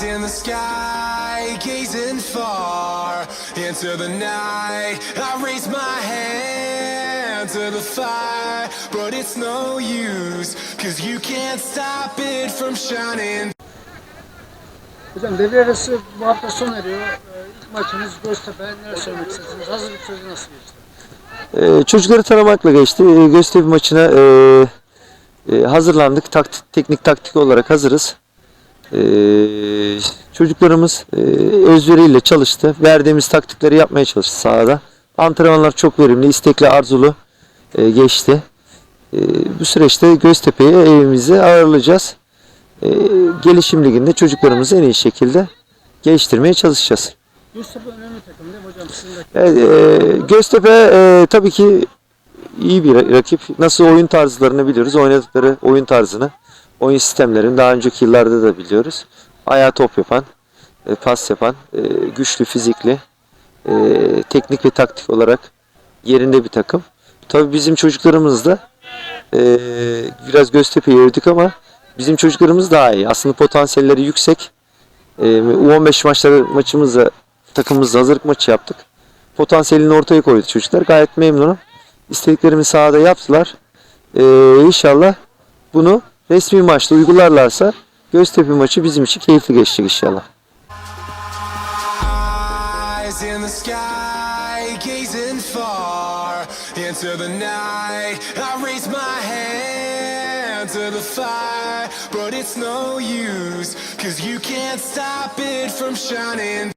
Eyes in the sky, gazing far into the night. I raise my hand to the fire, but it's no use, cause you can't stop it from shining. Hocam devre arası bu hafta sona eriyor. Ee, İlk maçınız Göztepe. Neler söylemek istersiniz? Hazırlık süreci nasıl geçti? Ee, çocukları tanımakla geçti. Ee, Göztepe maçına e, e, hazırlandık. Taktik, teknik taktik olarak hazırız. Ee, çocuklarımız e, özveriyle çalıştı. Verdiğimiz taktikleri yapmaya çalıştı sahada. Antrenmanlar çok verimli, istekli, arzulu e, geçti. E, bu süreçte Göztepe'yi evimize ağırlayacağız. E, gelişim liginde çocuklarımızı en iyi şekilde geliştirmeye çalışacağız. Göztepe önemli takım değil mi hocam? Evet, e, Göztepe e, tabii ki iyi bir rakip. Nasıl oyun tarzlarını biliyoruz. Oynadıkları oyun tarzını, oyun sistemlerini daha önceki yıllarda da biliyoruz. Ayağa top yapan, e, pas yapan, e, güçlü, fizikli, e, teknik ve taktik olarak yerinde bir takım. Tabii bizim çocuklarımız da e, biraz Göztepe'yi övdük ama bizim çocuklarımız daha iyi. Aslında potansiyelleri yüksek. E, U15 maçları maçımızda takımımızla hazırlık maçı yaptık. Potansiyelini ortaya koydu çocuklar. Gayet memnunum. İstediklerimi sahada yaptılar. Ee, inşallah bunu resmi maçta uygularlarsa Göztepe maçı bizim için keyifli geçecek inşallah. İnto the night. I raise my hand to the fire, but it's no use, cause you can't stop it from shining.